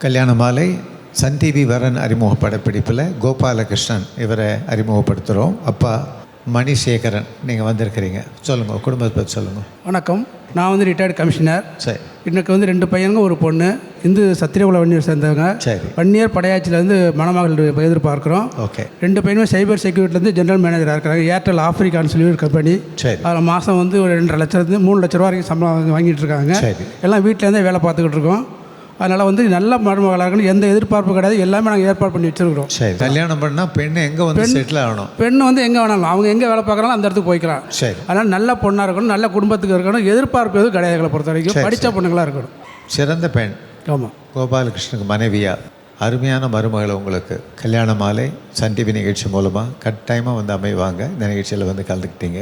கல்யாண மாலை Sun TV வரன் அறிமுக படப்பிடிப்பில் கோபாலகிருஷ்ணன் இவரை அறிமுகப்படுத்துகிறோம் அப்பா மணிசேகரன் நீங்கள் வந்திருக்கிறீங்க. சொல்லுங்கள் குடும்பத்தை பற்றி சொல்லுங்கள் வணக்கம். நான் வந்து ரிட்டையர்டு கமிஷனர் சரி. எனக்கு வந்து ரெண்டு பையனுங்க ஒரு பொண்ணு. இந்து சத்திரியகுல வன்னியர் சேர்ந்தவங்க. சரி. வன்னியர் படையாச்சிலேருந்து மணமகள் எதிர்பார்க்குறோம். ஓகே. ரெண்டு பையனுமே சைபர் செக்யூரிட்டிலேருந்து ஜென்ரல் மேனேஜராக இருக்கிறாங்க ஏர்டெல் ஆஃப்ரிக்கான்னு சொல்லி ஒரு கம்பெனி சரி. அதில் மாதம் வந்து ஒரு ரெண்டரை லட்சத்துலேருந்து மூணு லட்ச ரூபா வரைக்கும் சம்பளம் வாங்கி- வாங்கிட்டு இருக்காங்க. சரி. எல்லாம் வீட்டிலேருந்தே வேலை பார்த்துக்கிட்டு இருக்கோம். அதனால் வந்து நல்ல மருமகளாக இருக்கணும். எந்த எதிர்பார்ப்பு கிடையாது. எல்லாமே நாங்கள் ஏற்பாடு பண்ணி வச்சுருக்கிறோம். சரி கல்யாணம் பண்ணால் பெண்ணு எங்கே வந்து செட்டில் ஆகணும்? பெண்ணு வந்து எங்கே வேணாலும். அவங்க எங்கே வேலை பார்க்குறாங்களோ அந்த இடத்துக்கு போய்க்கலாம். சரி. அதனால் நல்ல பொண்ணாக இருக்கணும். நல்ல குடும்பத்துக்கு இருக்கணும். எதிர்பார்ப்பு எதுவும் கிடையாது எங்களை பொறுத்த வரைக்கும் படித்த பொண்ணுங்களாக இருக்கணும். சிறந்த பெண். ஆமாம் கோபாலகிருஷ்ணனுக்கு மனைவியா. அருமையான மருமகளை உங்களுக்கு. கல்யாண மாலை சன் டிவி நிகழ்ச்சி மூலமாக கட்டாயமாக வந்து அமைவாங்க. இந்த நிகழ்ச்சியில் வந்து கலந்துக்கிட்டீங்க.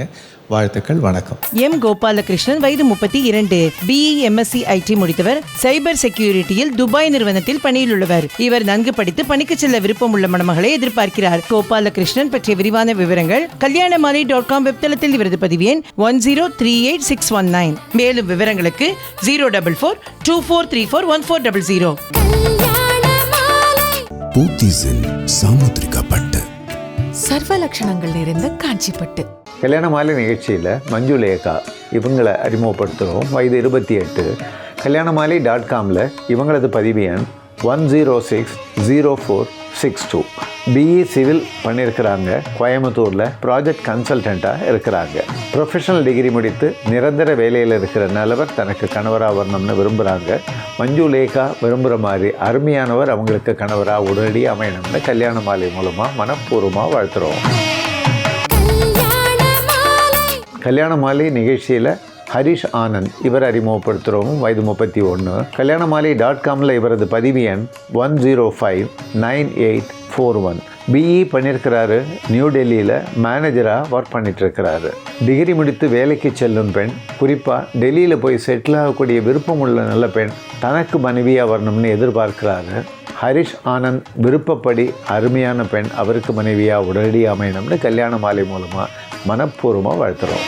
வாழ்த்துக்கள் வணக்கம். எம் கோபாலகிருஷ்ணன் வயது முப்பத்தி இரண்டு. பிஇ எம்எஸ்சி ஐடி முடித்தவர். சைபர் செக்யூரிட்டியில் துபாய் நிறுவனத்தில் பணியில் உள்ளவர் இவர் நன்கு படித்து பணிக்கு செல்ல விருப்பம் உள்ள மணமகளை எதிர்பார்க்கிறார். கோபாலகிருஷ்ணன் பற்றிய விரிவான விவரங்கள் கல்யாணமாலை டாட் காம் வெப்தளத்தில் இவரது பதிவு எண் one zero three eight six one nine. மேலும் விவரங்களுக்கு zero double four two four three four one four double zero. பட்டு. சர்வ லட்சணங்கள் நிறைந்த காஞ்சிப்பட்டு. கல்யாண மாலை நிகழ்ச்சியில் மஞ்சு லேகா இவங்களை அறிமுகப்படுத்துகிறோம். வயது இருபத்தி எட்டு. கல்யாண மாலை டாட் காமில் இவங்களது பதிவு எண் one zero six zero four six two BE civil பண்ணியிருக்கிறாங்க. கோயம்புத்தூரில் ப்ராஜெக்ட் கன்சல்டண்ட்டாக இருக்கிறாங்க. ப்ரொஃபஷனல் டிகிரி முடித்து நிரந்தர வேலையில் இருக்கிற நல்லவர் தனக்கு கணவராக வரணும்னு விரும்புகிறாங்க மஞ்சு லேகா விரும்புகிற மாதிரி அருமையானவர் அவங்களுக்கு கணவராக உடனடி அமையணும்னு கல்யாண மாலை மூலமாக மனப்பூர்வமாக வாழ்த்துறோம். கல்யாண மாலை நிகழ்ச்சியில் ஹரிஷ் ஆனந்த் இவர் அறிமுகப்படுத்துகிறோம் வயது முப்பத்தி ஒன்று கல்யாண மாலை டாட் காமில் இவரது பதிவு எண் one zero five nine eight four one BE பண்ணியிருக்கிறாரு நியூ டெல்லியில் மேனேஜராக ஒர்க் பண்ணிகிட்ருக்கிறாரு டிகிரி முடித்து வேலைக்கு செல்லும் பெண் குறிப்பாக டெல்லியில் போய் செட்டில் ஆகக்கூடிய விருப்பம் உள்ள நல்ல பெண் தனக்கு மனைவியாக வரணும்னு எதிர்பார்க்கிறாரு. ஹரிஷ் ஆனந்த் விருப்பப்படி அருமையான பெண் அவருக்கு மனைவியாக உடனடி அமையணும்னு கல்யாண மாலை மூலமாக மனப்பூர்வமாக வாழ்த்துறோம்.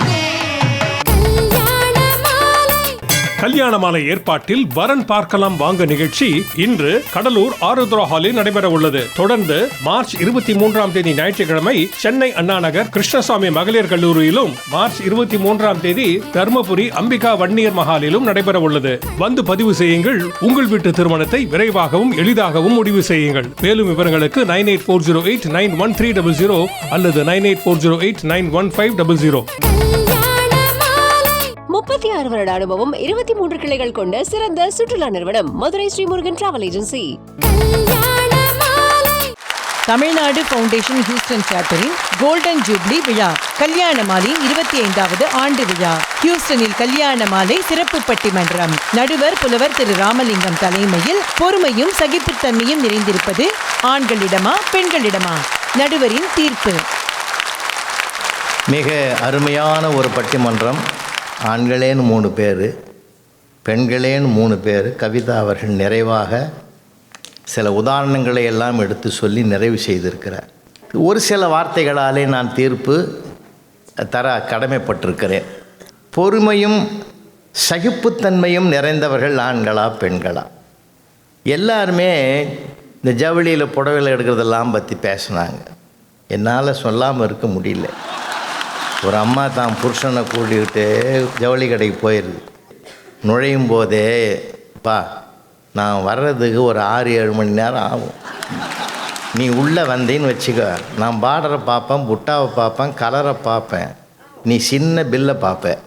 கல்யாண மாலை ஏற்பாட்டில் வரன் பார்க்கலாம் வாங்க நிகழ்ச்சி இன்று கடலூர் ஆருத்ரா ஹாலில் நடைபெற உள்ளது. தொடர்ந்து மார்ச் இருபத்தி மூன்றாம் தேதி ஞாயிற்றுக்கிழமை சென்னை அண்ணா நகர் கிருஷ்ணசாமி மகளிர் கல்லூரியிலும் மார்ச் இருபத்தி மூன்றாம் தேதி தர்மபுரி அம்பிகா வன்னியர் மஹாலிலும் நடைபெற உள்ளது. வந்து பதிவு செய்யுங்கள். உங்கள் வீட்டு திருமணத்தை விரைவாகவும் எளிதாகவும் முடிவு செய்யுங்கள். மேலும் விவரங்களுக்கு nine eight four zero eight nine one three double zero அல்லது nine eight four zero eight nine one five double zero. முப்பத்தி ஆறு வருட அனுபவம் இருபத்தி மூன்று கிளைகள் கொண்ட சிறந்த சுற்றுலா நிறுவனம் Madurai Srimurugan travel agency Tamil Nadu foundation Houston சாப்டரின் golden jubilee விழா கல்யாண மாலை இருபத்தி ஐந்தாவது ஆண்டு விழா. ஹியூஸ்டனில் கல்யாண மாலை சிறப்பு பட்டிமன்றம். நடுவர் புலவர் திரு ராமலிங்கம் தலைமையில் பொறுமையும் சகிப்புத்தன்மையும் நிறைந்திருப்பது ஆண்களிடமா பெண்களிடமா? நடுவரின் தீர்ப்பு. மிக அருமையான ஒரு பட்டிமன்றம். ஆண்களேன்னு மூணு பேர் பெண்களேன்னு மூணு பேர் கவிதா அவர்கள் நிறைவாக சில உதாரணங்களை எல்லாம் எடுத்து சொல்லி நிறைவு செய்திருக்கிறார். ஒரு சில வார்த்தைகளாலே நான் தீர்ப்பு தர கடமைப்பட்டிருக்கிறேன். பொறுமையும் சகிப்புத்தன்மையும் நிறைந்தவர்கள் ஆண்களா பெண்களா? எல்லாருமே இந்த ஜவுளியில் புடவையில் எடுக்கிறதெல்லாம் பற்றி பேசினாங்க. என்னால் சொல்லாமல் இருக்க முடியல. ஒரு அம்மா தான் புருஷனை கூட்டிக்கிட்டு ஜவுளி கடைக்கு போயிடுது. நுழையும் போதே பா நான் வர்றதுக்கு ஒரு ஆறு ஏழு மணி நேரம் ஆகும். நீ உள்ளே வந்தேன்னு வச்சுக்க. நான் பார்டரை பார்ப்பேன் புட்டாவை பார்ப்பேன் கலரை பார்ப்பேன். நீ சின்ன பில்லை பார்ப்ப.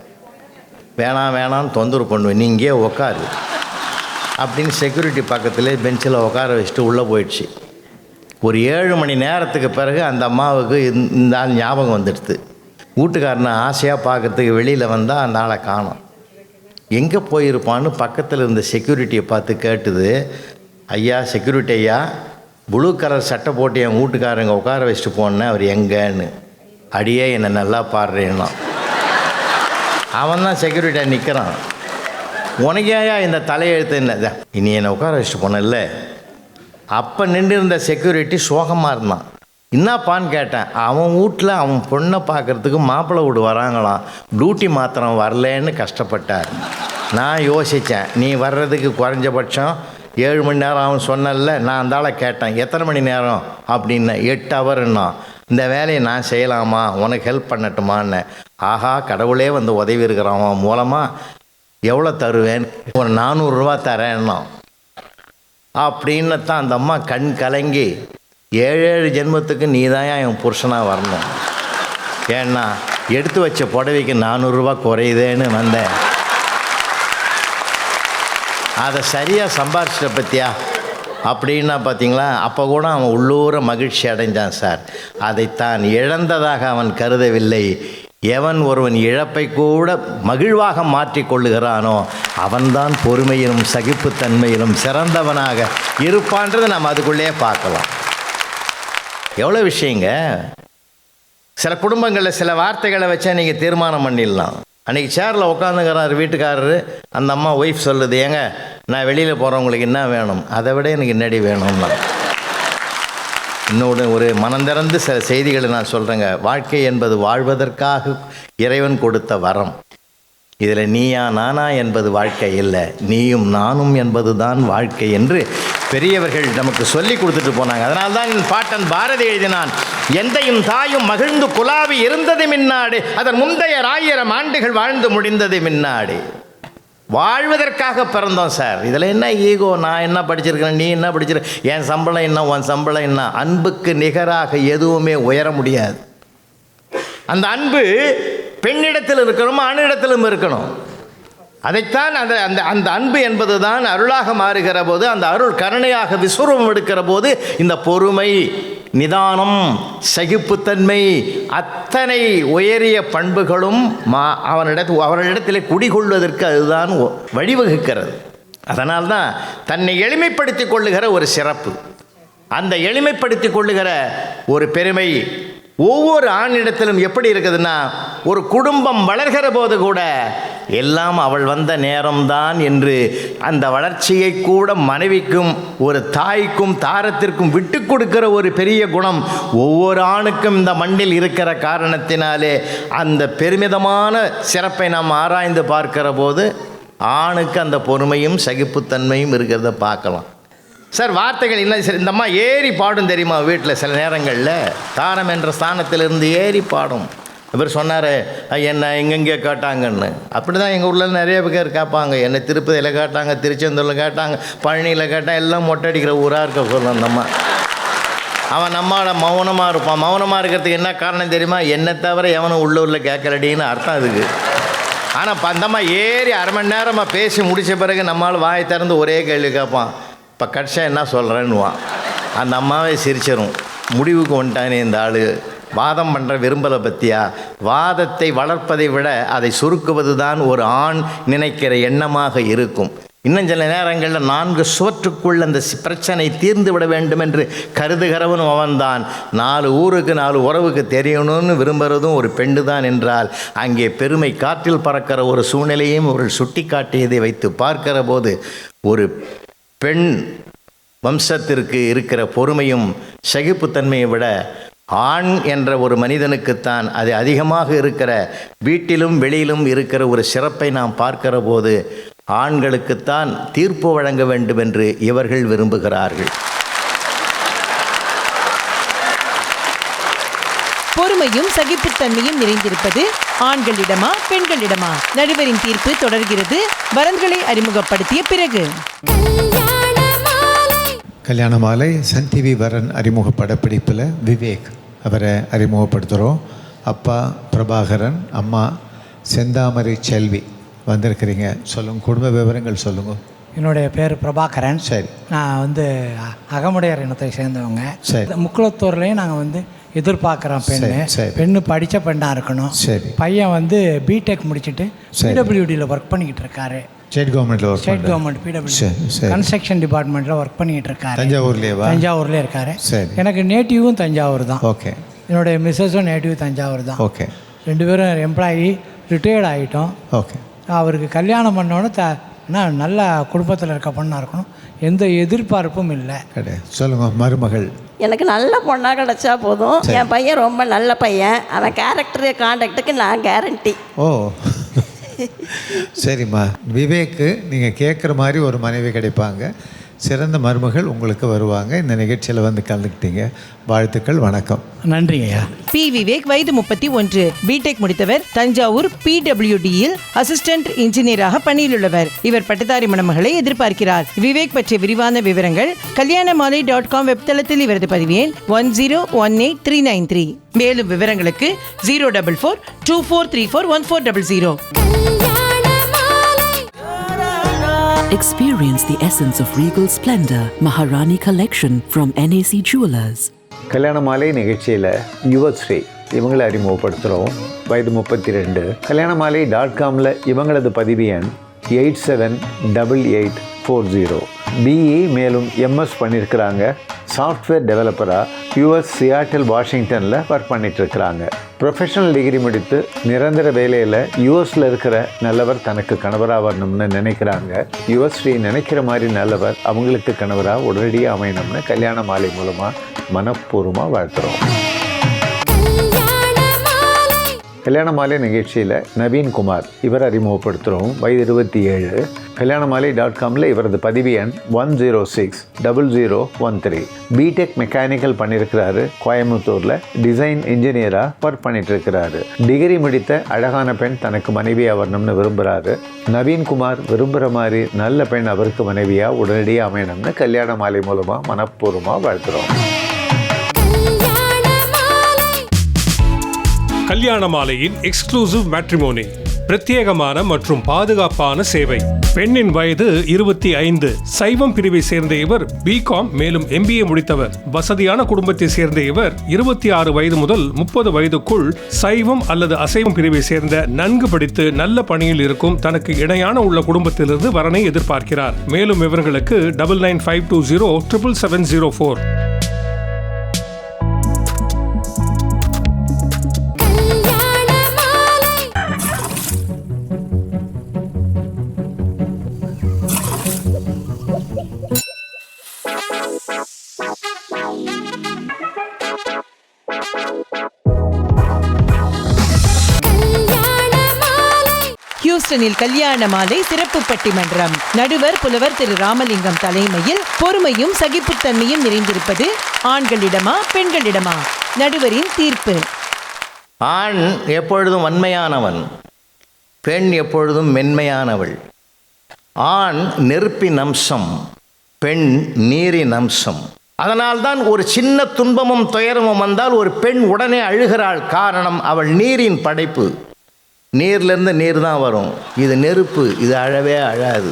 வேணாம் வேணாம்னு தொந்தரவு பண்ணுவேன். நீ இங்கேயே உக்காரு. அப்படின்னு செக்யூரிட்டி பக்கத்துலேயே பெஞ்சில் உட்கார வச்சுட்டு உள்ளே போயிடுச்சு. ஒரு ஏழு மணி நேரத்துக்கு பிறகு அந்த அம்மாவுக்கு இந்த ஞாபகம் வந்துடுது. வீட்டுக்காரனை ஆசையாக பார்க்கறதுக்கு வெளியில் வந்தால் அந்த ஆளை காணோம். எங்கே போயிருப்பான்னு பக்கத்தில் இருந்த செக்யூரிட்டியை பார்த்து கேட்டுது ஐயா செக்யூரிட்டி ஐயா ப்ளூ கலர் சட்டை போட்டு என் வீட்டுக்காரங்க உட்கார வச்சுட்டு போனேன் அவர் எங்கன்னு? அடியே என்னை நல்லா பாடுறேன்னா. அவன் தான் செக்யூரிட்டியாக நிற்கிறான் உனக்கேயா இந்த தலையெழுத்து என்ன? இனி என்னை உட்கார வச்சுட்டு போனேன்ல. அப்போ நின்று இருந்த செக்யூரிட்டி சோகமாக இருந்தான். என்னப்பான்னு கேட்டேன். அவன் வீட்டில் அவன் பொண்ணை பார்க்கறதுக்கு மாப்பிள்ளை வீடு வராங்களாம். டியூட்டி மாத்திரம் வரலன்னு கஷ்டப்பட்டார். நான் யோசித்தேன் நீ வர்றதுக்கு குறைஞ்சபட்சம் ஏழு மணி நேரம் அவன் சொன்னல நான் அந்தால கேட்டேன் எத்தனை மணி நேரம்? அப்படின்னு எட்டு ஹவர்னா இந்த வேலையை நான் செய்யலாமா? உனக்கு ஹெல்ப் பண்ணட்டுமான்னு. ஆஹா கடவுளே வந்து உதவி இருக்கிறவன் மூலமாக எவ்வளோ தருவேன்? ஒரு நானூறுரூவா தரேன்னா அப்படின்னு தான் அந்த அம்மா கண் கலங்கி ஏழு ஏழு ஜென்மத்துக்கு நீ தான் என் புருஷனாக வரணும். ஏன்னா எடுத்து வச்ச புடவைக்கு நானூறுரூவா குறையுதேன்னு வந்தேன். அதை சரியாக சம்பாரிச்சிட்ட பற்றியா அப்படின்னா பார்த்தீங்களா அப்போ கூட அவன் உள்ளூர மகிழ்ச்சி அடைஞ்சான் சார். அதை தான் இழந்ததாக அவன் கருதவில்லை. எவன் ஒருவன் இழப்பை கூட மகிழ்வாக மாற்றிக்கொள்ளுகிறானோ அவன்தான் பொறுமையிலும் சகிப்புத்தன்மையிலும் சிறந்தவனாக இருப்பான்றதை நம்ம அதுக்குள்ளேயே பார்க்கலாம். எவ்வளோ விஷயங்க? சில குடும்பங்களில் சில வார்த்தைகளை வச்சா நீங்கள் தீர்மானம் பண்ணிடலாம். அன்றைக்கி சேரில் உட்காந்துக்கிறார் வீட்டுக்காரரு அந்த அம்மா ஒய்ஃப் சொல்லுது ஏங்க நான் வெளியில் போகிறவங்களுக்கு என்ன வேணும்? அதை விட எனக்கு என்னடி வேணும்னா? இன்னொரு ஒரு மனந்திறந்து சில செய்திகளை நான் சொல்கிறேங்க வாழ்க்கை என்பது வாழ்வதற்காக இறைவன் கொடுத்த வரம். இதில் நீயா நானா என்பது வாழ்க்கை இல்லை. நீயும் நானும் என்பது தான் வாழ்க்கை என்று பெரியவர்கள் நமக்கு சொல்லி கொடுத்துட்டு போனாங்க. அதனால்தான் என் பாட்டன் பாரதி எழுதினான் எந்தையும் தாயும் மகிழ்ந்து குலாவி இருந்தது மின்னாடு அதன் முந்தைய ஆயிரம் ஆண்டுகள் வாழ்ந்து முடிந்தது மின்னாடு. வாழ்வதற்காக பிறந்தோம் சார். இதில் என்ன ஈகோ? நான் என்ன படிச்சிருக்கிறேன்? நீ என்ன படிச்சிருக்க என் சம்பளம் என்ன? உன் சம்பளம் என்ன? அன்புக்கு நிகராக எதுவுமே உயர முடியாது. அந்த அன்பு பெண்ணிடத்தில் இருக்கணும் ஆணிடத்திலும் இருக்கணும். அதைத்தான் அந்த அந்த அந்த அன்பு என்பது தான் அருளாக மாறுகிற போது அந்த அருள் கருணையாக விஸ்வரூபம் எடுக்கிற போது இந்த பொறுமை நிதானம் சகிப்புத்தன்மை அத்தனை உயரிய பண்புகளும் மா அவனிடத்து அவனிடத்திலே குடிகொள்வதற்கு அதுதான் ஒ- வழிவகுக்கிறது. அதனால்தான் தன்னை எளிமைப்படுத்திக் கொள்ளுகிற ஒரு சிறப்பு. அந்த எளிமைப்படுத்திக் கொள்ளுகிற ஒரு பெருமை ஒவ்வொரு ஆணிடத்திலும் எப்படி இருக்குதுன்னா ஒரு குடும்பம் வளர்கிற போது கூட எல்லாம் அவள் வந்த நேரம்தான் என்று அந்த வளர்ச்சியை கூட மனைவிக்கும் ஒரு தாய்க்கும் தாரத்திற்கும் விட்டு கொடுக்கிற ஒரு பெரிய குணம் ஒவ்வொரு ஆணுக்கும் இந்த மண்ணில் இருக்கிற காரணத்தினாலே அந்த பெருமிதமான சிறப்பை நாம் ஆராய்ந்து பார்க்கிற போது ஆணுக்கு அந்த பொறுமையும் சகிப்புத்தன்மையும் இருக்கிறத பார்க்கலாம். சார் வார்த்தைகள் என்ன சார் இந்தம்மா ஏறி பாடும் தெரியுமா வீட்டில் சில நேரங்களில்? தாரம் என்ற ஸ்தானத்திலிருந்து ஏறி பாடும். இவர் சொன்னார் என்ன எங்கெங்கே கேட்டாங்கன்னு. அப்படி தான் எங்கள் ஊரில் நிறைய பேர் கேட்பாங்க என்னை திருப்பதியில் கேட்டாங்க திருச்செந்தூரில் கேட்டாங்க பழனியில் கேட்டால் எல்லாம் மொட்டை அடிக்கிற ஊராக இருக்க சொல்லணும் அந்த அம்மா. அவன் நம்மளோட மௌனமாக இருப்பான். மௌனமாக இருக்கிறதுக்கு என்ன காரணம் தெரியுமா? என்னை தவிர எவனும் உள்ளூரில் கேட்கலடின்னு அர்த்தம் அதுக்கு. ஆனால் இப்போ அந்தம்மா ஏறி அரை மணி நேரமாக பேசி முடித்த பிறகு நம்மளால் வாய் திறந்து ஒரே கேள்வி கேட்பான். இப்போ கடைசியாக என்ன சொல்கிறேன்னுவான் அந்த அம்மாவே சிரிச்சிடும் முடிவுக்கு வந்துட்டானே இந்த ஆள். வாதம் பண்ணுற விரும்பலை பற்றியா வாதத்தை வளர்ப்பதை விட அதை சுருக்குவது தான் ஒரு ஆண் நினைக்கிற எண்ணமாக இருக்கும். இன்னும் சில நேரங்களில் நான்கு சுவற்றுக்குள் அந்த பிரச்சனை தீர்ந்து விட வேண்டும் என்று கருதுகிறவனும் அவன்தான். நாலு ஊருக்கு நாலு உறவுக்கு தெரியணும்னு விரும்புகிறதும் ஒரு பெண்டு தான் என்றால் அங்கே பெருமை காற்றில் பறக்கிற ஒரு சூழ்நிலையும் ஒரு சுட்டி காட்டியதை வைத்து பார்க்கிற போது ஒரு பெண் வம்சத்திற்கு இருக்கிற பொறுமையும் சகிப்புத்தன்மையை விட ஆண் என்ற ஒரு மனிதனுக்குத்தான் அது அதிகமாக இருக்கிற வீட்டிலும் வெளியிலும் இருக்கிற ஒரு சிறப்பை நாம் பார்க்கிற போது ஆண்களுக்குத்தான் தீர்ப்பு வழங்க வேண்டும் என்று இவர்கள் விரும்புகிறார்கள். பொறுமையும் சகிப்புத்தன்மையும் நிறைந்திருப்பது ஆண்களிடமா பெண்களிடமா? நடுவரின் தீர்ப்பு தொடர்கிறது. வரன்களை அறிமுகப்படுத்திய பிறகு. கல்யாண மாலை சன் டிவி வரன் அறிமுக படப்பிடிப்பில் விவேக் அவரை அறிமுகப்படுத்துகிறோம். அப்பா பிரபாகரன் அம்மா செந்தாமரை செல்வி வந்திருக்கிறீங்க. சொல்லுங்கள் குடும்ப விவரங்கள் சொல்லுங்கள் என்னுடைய பேர் பிரபாகரன். சரி. நான் வந்து அகமுடையார் இனத்தை சேர்ந்தவங்க. சரி. முக்குளத்தூர்லேயும் நாங்கள் வந்து எதிர்பார்க்குறோம் பெண்ணு. பெண்ணு படித்த பெண்ணாக இருக்கணும். சரி. பையன் வந்து பிடெக் முடிச்சுட்டு சரி. பிடபிள்யூடியில் ஒர்க் பண்ணிக்கிட்டு இருக்காரு. ஸ்டேட் கவர்மெண்ட்டில் ஒர்க் ஸ்டேட் கவர்மெண்ட் பிடபிள்யூ சரி சரி. கன்ஸ்ட்ரக்ஷன் டிபார்ட்மெண்ட்டில் ஒர்க் பண்ணிக்கிட்டு இருக்காரு தஞ்சாவூர்லேயேவா தஞ்சாவூர்லேயே இருக்காரு. சரி. எனக்கு நேட்டிவும் தஞ்சாவூர் தான் ஓகே. என்னுடைய மிஸ்ஸஸும் நேட்டிவ் தஞ்சாவூர் தான் ஓகே. ரெண்டு பேரும் எம்ப்ளாயி ரிட்டையர்ட் ஆகிட்டோம் ஓகே. அவருக்கு கல்யாணம் பண்ணோன்னே த நான் நல்ல குடும்பத்தில் இருக்க பொண்ணாக இருக்கணும். எந்த எதிர்பார்ப்பும் இல்லை. கிடையாது. சொல்லுங்கள் மருமகள். எனக்கு நல்ல பொண்ணாக கிடச்சா போதும். என் பையன் ரொம்ப நல்ல பையன். அவன் கேரக்டரு கான்டாக்டுக்கு நான் கேரண்டி ஓ. சரிம்மா. விவேக்கு நீங்கள் கேட்குற மாதிரி ஒரு மனைவி கிடைப்பாங்க. சிறந்த மருமகள் உங்களுக்கு வருவாங்க. இந்த நிகழ்ச்சியில் வந்து கலந்துக்கிட்டீங்க. வாழ்த்துக்கள் வணக்கம். நன்றிங்க ஐயா பி. விவேக் வயது முப்பத்தி ஒன்று. பிடெக் முடித்தவர் தஞ்சாவூர் பிடபிள்யூடியில் அசிஸ்டன்ட் இன்ஜினியராக பணியில் உள்ளவர் இவர் பட்டதாரி மணமகளை எதிர்பார்க்கிறார். விவேக் பற்றிய விரிவான விவரங்கள் கல்யாணமாலை டாட் காம் வெப்தளத்தில் இவரது பதிவு எண் one zero one eight three nine three. மேலும் விவரங்களுக்கு zero double four two four three four one four double zero. Experience the essence of regal splendor, Maharani collection from NAC Jewelers. கல்யாண மாலை நிகழ்ச்சியில் யுவஸ்ரீ இவங்களை அறிமுகப்படுத்துகிறோம் வயது முப்பத்தி ரெண்டு கல்யாண மாலை டாட் காமில் இவங்களது பதிவு எண் eight seven double eight four zero BE மேலும் எம்எஸ் பண்ணியிருக்கிறாங்க சாஃப்ட்வேர் டெவலப்பராக யூஎஸ் சியாட்டில் வாஷிங்டனில் ஒர்க் பண்ணிகிட்ருக்கிறாங்க ப்ரொஃபஷனல் டிகிரி முடித்து நிரந்தர வேலையில் யூஎஸில் இருக்கிற நல்லவர் தனக்கு கணவராக வரணும்னு நினைக்கிறாங்க. யுஎஸ்ரீ நினைக்கிற மாதிரி நல்லவர் அவங்களுக்கு கணவராக உடனடியாக அமையணும்னு கல்யாண மாலை மூலமாக மனப்பூர்வமாக வாழ்த்துறோம். கல்யாண மாலை நிகழ்ச்சியில் நவீன்குமார் இவர் அறிமுகப்படுத்துகிறோம் வயது இருபத்தி ஏழு. கல்யாண மாலை டாட் காமில் இவரது பதிவு எண் one zero six double zero one three BTech mechanical பண்ணியிருக்கிறாரு கோயம்புத்தூரில் டிசைன் இன்ஜினியராக ஒர்க் பண்ணிட்டு இருக்கிறாரு டிகிரி முடித்த அழகான பெண் தனக்கு மனைவியாக வரணும்னு விரும்புகிறாரு நவீன்குமார் விரும்புகிற மாதிரி நல்ல பெண் அவருக்கு மனைவியாக உடனடியாக அமையணும்னு கல்யாண மாலை மூலமாக மனப்பூர்வமாக வாழ்த்துறோம். கல்யாண மாலையின் எக்ஸ்க்ளூசிவ் மேட்ரிமோனி பிரத்யேகமான மற்றும் பாதுகாப்பான சேவை. பெண்ணின் வயது இருபத்தி ஐந்து. சைவம் பிரிவை சேர்ந்த இவர் பிகாம் மேலும் எம்பிஏ முடித்தவர். வசதியான குடும்பத்தை சேர்ந்த இவர் இருபத்தி ஆறு வயது முதல் முப்பது வயதுக்குள் சைவம் அல்லது அசைவம் பிரிவை சேர்ந்த நன்கு படித்து நல்ல பணியில் இருக்கும் தனக்கு இணையான உள்ள குடும்பத்திலிருந்து வரனை எதிர்பார்க்கிறார். மேலும் இவர்களுக்கு double nine five two zero triple seven zero four ஹியூஸ்டனில் Kalyana மாலை சிறப்பு பட்டிமன்றம் நடுவர் புலவர் திரு ராமலிங்கம் தலைமையில் பொறுமையும் சகிப்புத்தன்மையும் நிறைந்திருப்பது ஆண்களிடமா பெண்களிடமா? நடுவரின் தீர்ப்பு. ஆண் எப்பொழுதும் வன்மையானவன் பெண் எப்பொழுதும் மென்மையானவள். ஆண் நெருப்பின் அம்சம் பெண் நீரின் அம்சம் அதனால்தான் ஒரு சின்ன துன்பமும் துயரமும் வந்தால் ஒரு பெண் உடனே அழுகிறாள். காரணம் அவள் நீரின் படைப்பு. நீர்லேருந்து நீர் தான் வரும். இது நெருப்பு இது அழவே அழாது.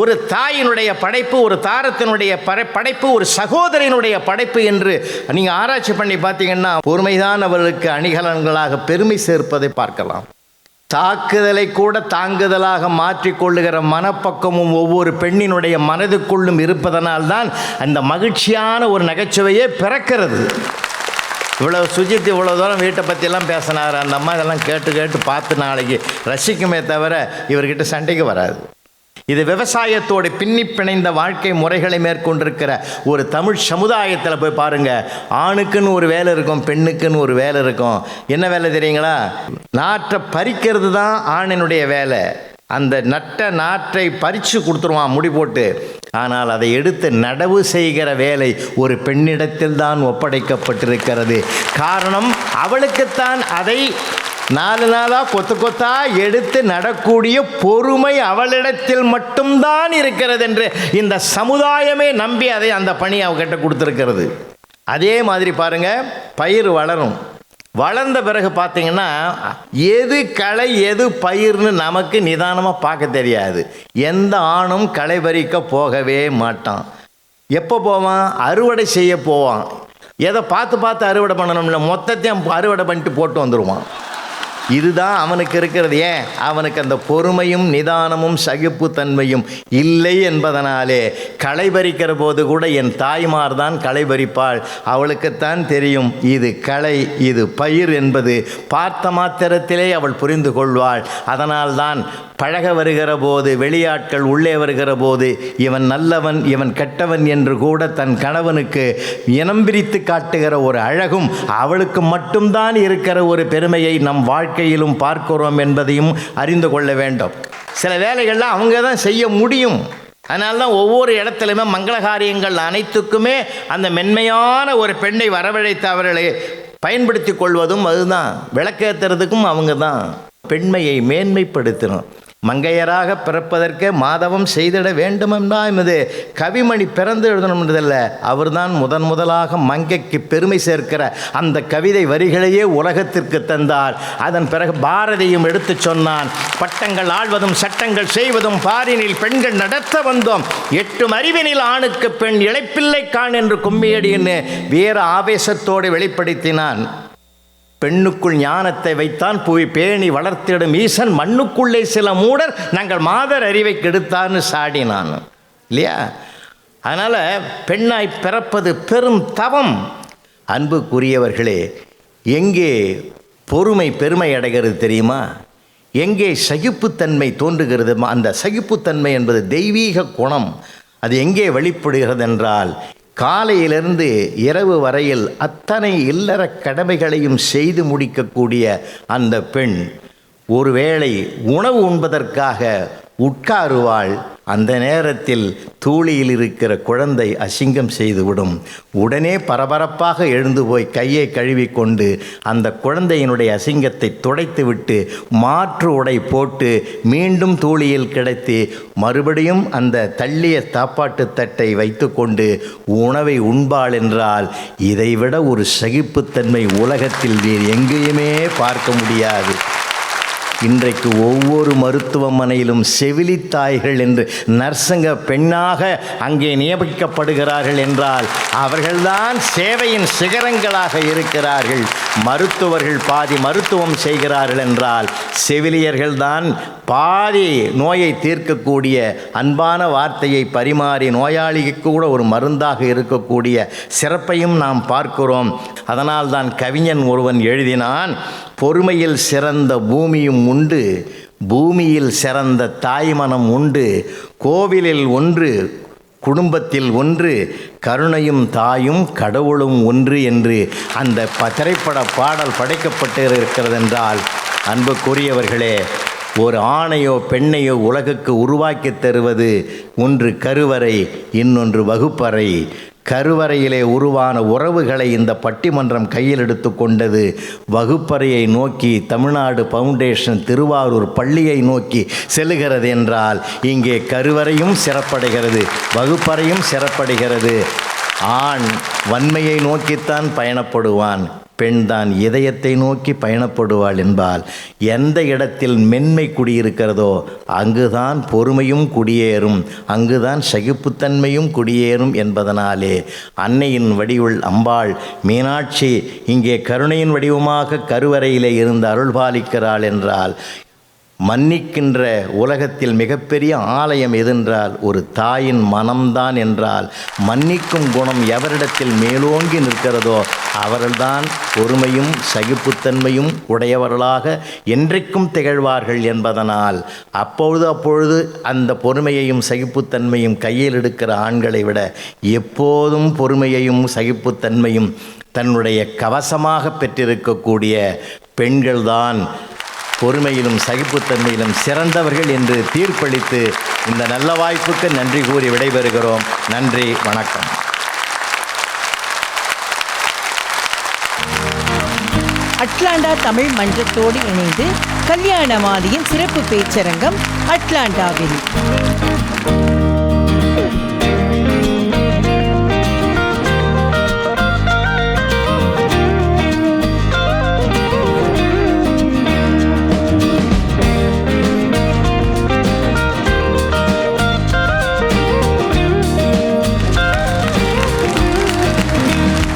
ஒரு தாயினுடைய படைப்பு ஒரு தாரத்தினுடைய படை படைப்பு ஒரு சகோதரனுடைய படைப்பு என்று நீங்கள் ஆராய்ச்சி பண்ணி பார்த்தீங்கன்னா பொறுமைதான் அவர்களுக்கு அணிகலன்களாக பெருமை சேர்ப்பதை பார்க்கலாம். தாக்குதலை கூட தாங்குதலாக மாற்றிக்கொள்ளுகிற மனப்பக்கமும் ஒவ்வொரு பெண்ணினுடைய மனதுக்குள்ளும் இருப்பதனால்தான் அந்த மகிழ்ச்சியான ஒரு நகைச்சுவையே பிறக்கிறது. இவ்வளோ சுஜித் இவ்வளோ தூரம் வீட்டை பற்றியெல்லாம் பேசினார். அந்த அம்மா இதெல்லாம் கேட்டு கேட்டு பார்த்து நாளைக்கு ரசிக்குமே தவிர இவர்கிட்ட சண்டைக்கு வராது. இது விவசாயத்தோடு பின்னி பிணைந்த வாழ்க்கை முறைகளை மேற்கொண்டிருக்கிற ஒரு தமிழ் சமுதாயத்தில் போய் பாருங்கள் ஆணுக்குன்னு ஒரு வேலை இருக்கும் பெண்ணுக்குன்னு ஒரு வேலை இருக்கும். என்ன வேலை தெரியுங்களா? நாற்றை பறிக்கிறது தான் ஆணினுடைய வேலை. அந்த நட்ட நாற்றை பறித்து கொடுத்துருவான் முடி போட்டு. ஆனால் அதை எடுத்து நடவு செய்கிற வேலை ஒரு பெண்ணிடத்தில் தான் ஒப்படைக்கப்பட்டிருக்கிறது. காரணம் அவளுக்குத்தான் அதை நாலு நாளாக கொத்து கொத்தா எடுத்து நடக்கூடிய பொறுமை அவளிடத்தில் மட்டும்தான் இருக்கிறது என்று இந்த சமுதாயமே நம்பி அதை அந்த பணி அவகிட்ட கொடுத்துருக்கிறது. அதே மாதிரி பாருங்கள் பயிர் வளரும். வளர்ந்த பிறகு பார்த்தீங்கன்னா எது களை எது பயிர்னு நமக்கு நிதானமாக பார்க்க தெரியாது. எந்த ஆணும் களை பறிக்க போகவே மாட்டான். எப்போ போவான்? அறுவடை செய்ய போவான். எதை பார்த்து பார்த்து அறுவடை பண்ணணும்ல மொத்தத்தையும் அறுவடை பண்ணிட்டு போட்டு வந்துடுவான் இதுதான் அவனுக்கு இருக்கிறது. ஏன்? அவனுக்கு அந்த பொறுமையும் நிதானமும் சகிப்புத்தன்மையும் இல்லை என்பதனாலே களைபறிக்கிற போது கூட என் தாய்மார் தான் களைபறிப்பாள். அவளுக்குத்தான் தெரியும் இது களை இது பயிர் என்பது பார்த்த மாத்திரத்திலே அவள் புரிந்து கொள்வாள். அதனால்தான் பழக வருகிற போது வெளியாட்கள் உள்ளே வருகிற போது இவன் நல்லவன் இவன் கெட்டவன் என்று கூட தன் கணவனுக்கு இனம் பிரித்து காட்டுகிற ஒரு அழகும் அவளுக்கு மட்டும்தான் இருக்கிற ஒரு பெருமையை நம் வாழ்க்கை வாழ்க்கையிலும் பார்க்கிறோம் என்பதையும் அறிந்து கொள்ள வேண்டும். சில வேலைகள்லாம் அவங்க தான் செய்ய முடியும். அதனால தான் ஒவ்வொரு இடத்துலையுமே மங்களகாரியங்கள் அனைத்துக்குமே அந்த மென்மையான ஒரு பெண்ணை வரவழைத்து அவர்களை பயன்படுத்தி கொள்வதும் அதுதான். விளக்கேற்றுறதுக்கும் அவங்க தான் பெண்மையை மேன்மைப்படுத்தணும். மங்கையராக பிறப்பதற்கு மாதவம் செய்திட வேண்டுமென்றா எமது கவிமணி பிறந்து எழுதணும்ன்றதில்ல அவர்தான் முதன் முதலாக மங்கைக்கு பெருமை சேர்க்கிற அந்த கவிதை வரிகளையே உலகத்திற்கு தந்தார் அதன் பிறகு பாரதியும் எடுத்துச் சொன்னான் பட்டங்கள் ஆழ்வதும் சட்டங்கள் செய்வதும் பாரினில் பெண்கள் நடத்த வந்தோம். எட்டும் அறிவினில் ஆணுக்கு பெண் இழைப்பில்லை காண் என்று கும்மியடின்னு வீர ஆவேசத்தோடு வெளிப்படுத்தினான். பெண்ணுக்குள் ஞானத்தை வைத்தான் புவி பேணி வளர்த்திடும் ஈசன் மண்ணுக்குள்ளே சில மூடர் நாங்கள் மாதர் அறிவை கெடுத்தான்னு சாடினான். இல்லையா? அதனால் பெண்ணாய் பிறப்பது பெரும் தவம். அன்புக்குரியவர்களே எங்கே பொறுமை பெருமை அடைகிறது தெரியுமா? எங்கே சகிப்புத்தன்மை தோன்றுகிறது? அந்த சகிப்புத்தன்மை என்பது தெய்வீக குணம். அது எங்கே வெளிப்படுகிறது என்றால் காலையிலிருந்து இரவு வரையில் அத்தனை இல்லற கடமைகளையும் செய்து முடிக்கக்கூடிய அந்த பெண் ஒருவேளை உணவு உண்பதற்காக உட்காருவாள் அந்த நேரத்தில் தூளியில் இருக்கிற குழந்தை அசிங்கம் செய்துவிடும். உடனே பரபரப்பாக எழுந்து போய் கையை கழுவிக்கொண்டு அந்த குழந்தையினுடைய அசிங்கத்தை துடைத்துவிட்டு மாற்று உடை போட்டு மீண்டும் தூளியில் கிடத்தி மறுபடியும் அந்த தள்ளிய சாப்பாட்டு தட்டை வைத்துக்கொண்டு உணவை உண்பாள் என்றால் இதைவிட ஒரு சகிப்புத்தன்மை உலகத்தில் வேறு எங்கேயுமே பார்க்க முடியாது. இன்றைக்கு ஒவ்வொரு மருத்துவமனையிலும் செவிலித்தாய்கள் என்று நர்ஸுங்க பெண்ணாக அங்கே நியமிக்கப்படுகிறார்கள் என்றால் அவர்கள்தான் சேவையின் சிகரங்களாக இருக்கிறார்கள். மருத்துவர்கள் பாதி மருத்துவம் செய்கிறார்கள் என்றால் செவிலியர்கள்தான் பாதி நோயை தீர்க்கக்கூடிய அன்பான வார்த்தையை பரிமாறி நோயாளிக்கு கூட ஒரு மருந்தாக இருக்கக்கூடிய சிறப்பையும் நாம் பார்க்கிறோம். அதனால்தான் கவிஞன் ஒருவன் எழுதினான் பொறுமையில் சிறந்த பூமியும் உண்டு பூமியில் சிறந்த தாய்மனம் உண்டு கோவிலில் ஒன்று குடும்பத்தில் ஒன்று கருணையும் தாயும் கடவுளும் ஒன்று என்று அந்த திரைப்பட பாடல் படைக்கப்பட்டு இருக்கிறதென்றால் அன்புக்குரியவர்களே ஒரு ஆணையோ பெண்ணையோ உலகுக்கு உருவாக்கி தருவது ஒன்று கருவறை இன்னொன்று வகுப்பறை. கருவறையிலே உருவான உறவுகளை இந்த பட்டிமன்றம் கையில் எடுத்துக்கொண்டது. வகுப்பறையை நோக்கி தமிழ்நாடு ஃபவுண்டேஷன் திருவாரூர் பள்ளியை நோக்கி செல்லுகிறது என்றால் இங்கே கருவறையும் சிறப்படைகிறது வகுப்பறையும் சிறப்படைகிறது. ஆண் வன்மையை நோக்கித்தான் பயணப்படுவான். பெண் தான் இதயத்தை நோக்கி பயணப்படுவாள் என்பால் எந்த இடத்தில் மென்மை குடியிருக்கிறதோ அங்குதான் பொறுமையும் குடியேறும் அங்குதான் சகிப்புத்தன்மையும் குடியேறும் என்பதனாலே அன்னையின் வடிவுள் அம்பாள் மீனாட்சி இங்கே கருணையின் வடிவமாக கருவறையிலே இருந்து அருள்பாலிக்கிறாள் என்றால் மன்னிக்கின்ற உலகத்தில் மிகப்பெரிய ஆலயம் எதென்றால் ஒரு தாயின் மனம்தான் என்றால் மன்னிக்கும் குணம் எவரிடத்தில் மேலோங்கி நிற்கிறதோ அவர்கள்தான் பொறுமையும் சகிப்புத்தன்மையும் உடையவர்களாக என்றைக்கும் திகழ்வார்கள் என்பதனால் அப்பொழுது அப்பொழுது அந்த பொறுமையையும் சகிப்புத்தன்மையும் கையில் எடுக்கிற ஆண்களை விட எப்போதும் பொறுமையையும் சகிப்புத்தன்மையும் தன்னுடைய கவசமாக பெற்றிருக்கக்கூடிய பெண்கள்தான் பொறுமையிலும் சகிப்புத்தன்மையிலும் சிறந்தவர்கள் என்று தீர்ப்பளித்து இந்த நல்ல வாய்ப்புக்கு நன்றி கூறி விடைபெறுகிறோம். நன்றி வணக்கம். அட்லாண்டா தமிழ் மன்றத்தோடு இணைந்து கல்யாண மாதியின் சிறப்பு பேச்சரங்கம் அட்லாண்டாவில்.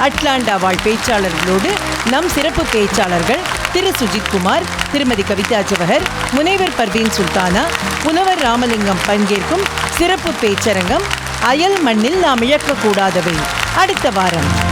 அட்லாண்டா வாழ் பேச்சாளர்களோடு நம் சிறப்பு பேச்சாளர்கள் திரு சுஜித்குமார் திருமதி கவிதா ஜவஹர் முனைவர் பர்வீன் சுல்தானா புனவர் ராமலிங்கம் பங்கேற்கும் சிறப்பு பேச்சரங்கம் அயல் மண்ணில் நாம் இழக்கக்கூடாதவை அடுத்த வாரம்.